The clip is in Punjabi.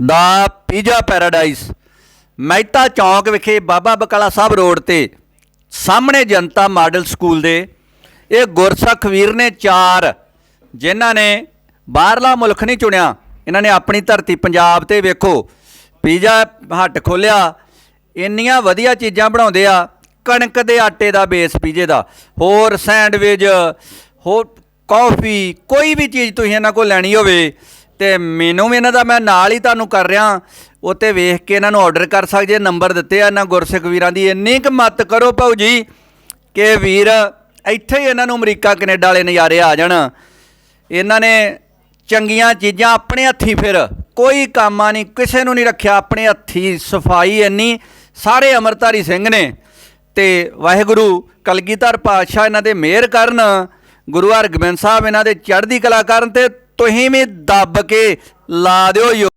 ਦਾ ਪੀਜ਼ਾ ਪੈਰਾਡਾਈਸ। ਮਹਿਤਾ ਚੌਂਕ ਵਿਖੇ ਬਾਬਾ ਬਕਾਲਾ ਸਾਹਿਬ ਰੋਡ ਤੇ ਸਾਹਮਣੇ ਜਨਤਾ ਮਾਡਲ ਸਕੂਲ ਦੇ ਇਹ ਗੁਰਸਖ ਵੀਰ ਨੇ ਚਾਰ, ਜਿਨ੍ਹਾਂ ਨੇ ਬਾਹਰਲਾ ਮੁਲਕ ਨਹੀਂ ਚੁਣਿਆ, ਇਹਨਾਂ ਨੇ ਆਪਣੀ ਧਰਤੀ ਪੰਜਾਬ ਤੇ ਵੇਖੋ, ਪੀਜ਼ਾ ਹੱਟ ਖੋਲਿਆ ਇੰਨੀਆਂ ਵਧੀਆ ਚੀਜ਼ਾਂ ਬਣਾਉਂਦੇ ਆ, ਕਣਕ ਦੇ ਆਟੇ ਦਾ ਬੇਸ ਪੀਜ਼ੇ ਦਾ, ਹੋਰ ਸੈਂਡਵਿਚ, ਹੋਰ ਕਾਫੀ, ਕੋਈ ਵੀ ਚੀਜ਼ ਤੁਸੀਂ ਇਹਨਾਂ ਕੋਲ ਲੈਣੀ ਹੋਵੇ ਤੇ ਮੈਨੂੰ ਵੀ ਇਹਨਾਂ ਦਾ ਮੈਂ ਨਾਲ ਹੀ ਤੁਹਾਨੂੰ ਕਰ ਰਿਹਾ। ਉੱਤੇ ਵੇਖ ਕੇ ਇਹਨਾਂ ਨੂੰ ਆਰਡਰ ਕਰ ਸਕਦੇ ਨੰਬਰ ਦਿੱਤੇ ਆ ਇਹਨਾਂ ਗੁਰਸਿੱਖ ਵੀਰਾਂ ਦੀ। ਇੰਨੀ ਕੁ ਮਤ ਕਰੋ ਭਾਊ ਜੀ ਕਿ ਵੀਰ ਇੱਥੇ ਹੀ ਇਹਨਾਂ ਨੂੰ ਅਮਰੀਕਾ, ਕੈਨੇਡਾ ਵਾਲੇ ਨਜ਼ਾਰੇ ਆ ਜਾਣ। ਇਹਨਾਂ ਨੇ ਚੰਗੀਆਂ ਚੀਜ਼ਾਂ ਆਪਣੇ ਹੱਥੀ ਫਿਰ ਕੋਈ ਕਾਮਾ ਨਹੀਂ, ਕਿਸੇ ਨੂੰ ਨਹੀਂ ਰੱਖਿਆ। ਆਪਣੇ ਹੱਥੀ ਸਫ਼ਾਈ ਇੰਨੀ, ਸਾਰੇ ਅਮਰਤਾਰੀ ਸਿੰਘ ਨੇ। ਤੇ ਵਾਹਿਗੁਰੂ, ਕਲਗੀਧਰ ਪਾਤਸ਼ਾਹ ਇਹਨਾਂ ਦੇ ਮਿਹਰ ਕਰਨ, ਗੁਰੂ ਹਰਗੋਬਿੰਦ ਸਾਹਿਬ ਇਹਨਾਂ ਦੇ ਚੜ੍ਹਦੀ ਕਲਾ ਕਰਨ ਤੇ ਤੁਸੀਂ ਵੀ ਦੱਬ ਕੇ ਲਾ ਦਿਓ ਯੋ